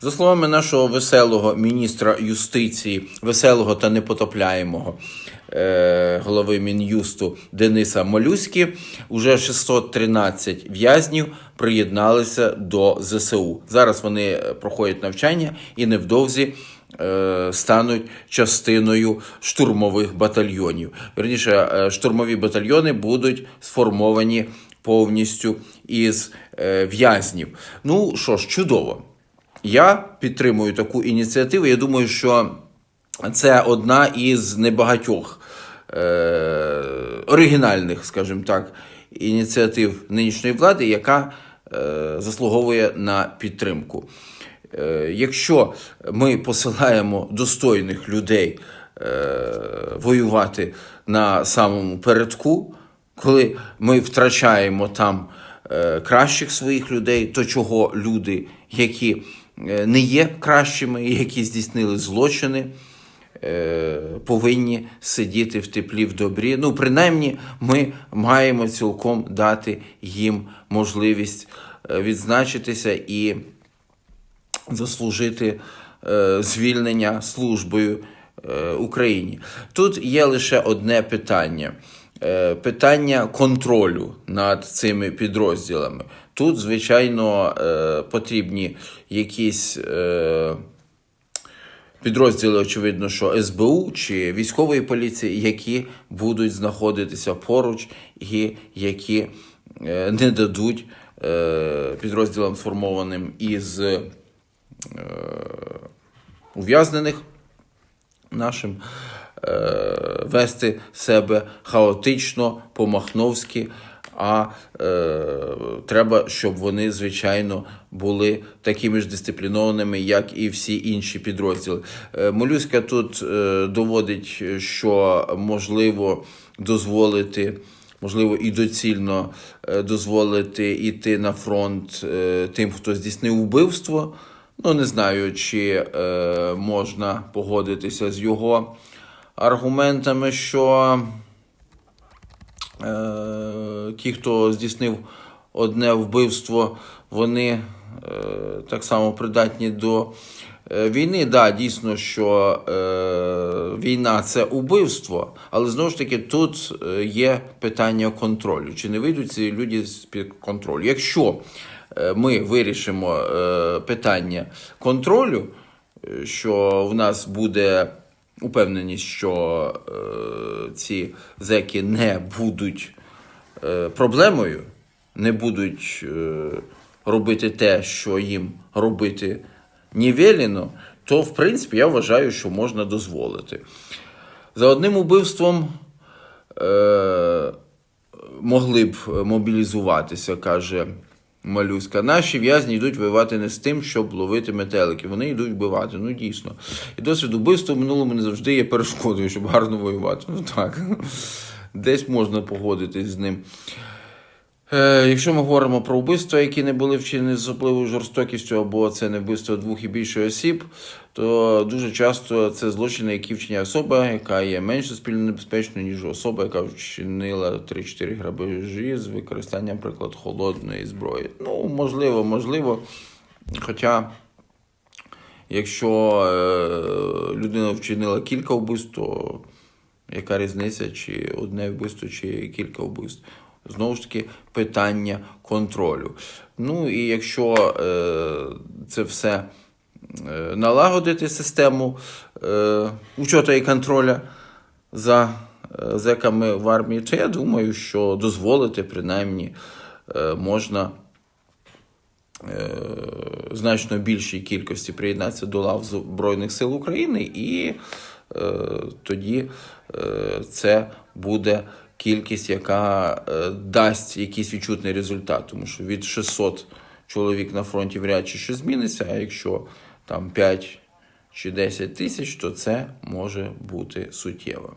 За словами нашого веселого міністра юстиції, веселого та непотопляємого е, голови Мін'юсту Дениса Молюськи, уже 613 в'язнів приєдналися до ЗСУ. Зараз вони е, проходять навчання і невдовзі е, стануть частиною штурмових батальйонів. Верніше, е, штурмові батальйони будуть сформовані повністю із в'язнів. Ну що ж, чудово. Я підтримую таку ініціативу. Я думаю, що це одна із небагатьох е, оригінальних, скажімо так, ініціатив нинішньої влади, яка е, заслуговує на підтримку. Е, якщо ми посилаємо достойних людей е, воювати на самому передку, коли ми втрачаємо там е, кращих своїх людей, то чого люди, які не є кращими, які здійснили злочини, е, повинні сидіти в теплі в добрі. Ну, принаймні, ми маємо цілком дати їм можливість е, відзначитися і заслужити е, звільнення службою е, Україні. Тут є лише одне питання. Е, Питання контролю над цими підрозділами. Тут, звичайно, е, потрібні якісь е, підрозділи, очевидно, що СБУ чи військової поліції, які будуть знаходитися поруч і які не дадуть підрозділам сформованим із ув'язнених нашим вести себе хаотично, по-махновськи. А е, треба, щоб вони, звичайно, були такими ж дисциплінованими, як і всі інші підрозділи. Е, Молюська тут е, доводить, що можливо дозволити. Можливо, і доцільно е, дозволити йти на фронт е, тим, хто здійснив вбивство. Ну, не знаю, чи е, можна погодитися з його аргументами, що е, ті, хто здійснив одне вбивство, вони е, так само придатні до е, війни. Да, дійсно, що е, війна це убивство, але знову ж таки тут е, є питання контролю. Чи не вийдуть ці люди з-під контролю? Якщо е, ми вирішимо питання контролю, що в нас буде упевненість, що е, ці зеки не будуть е, проблемою, не будуть е, робити те, що їм робити не велено, то в принципі я вважаю, що можна дозволити. За одним убивством е, могли б мобілізуватися, каже Малюська. Наші в'язні йдуть воювати не з тим, щоб ловити метелики. Вони йдуть вбивати. Ну дійсно. І досвід убивства в минулому не завжди є перешкодою, щоб гарно воювати. Ну так. Десь можна погодитись з ним. Е, якщо ми говоримо про вбивства, які не були вчинені з особливою жорстокістю, або це не вбивство двох і більше осіб, то дуже часто це злочини, які вчиняє особа, яка є менш суспільно небезпечною, ніж особа, яка вчинила 3-4 грабежі з використанням, наприклад, холодної зброї. Ну, можливо, можливо. Хоча, якщо е, людина вчинила кілька вбивств, то яка різниця, чи одне вбивство, чи кілька вбивств? Знову ж таки, питання контролю. Ну і якщо е, це все е, налагодити систему е, учету і контроля за е, зеками в армії, то я думаю, що дозволити принаймні е, можна е, значно більшій кількості приєднатися до лав Збройних сил України, і е, тоді е, це буде кількість, яка е, дасть якийсь відчутний результат, тому що від 600 чоловік на фронті вряд чи що зміниться, а якщо там 5 чи 10 тисяч, то це може бути суттєво.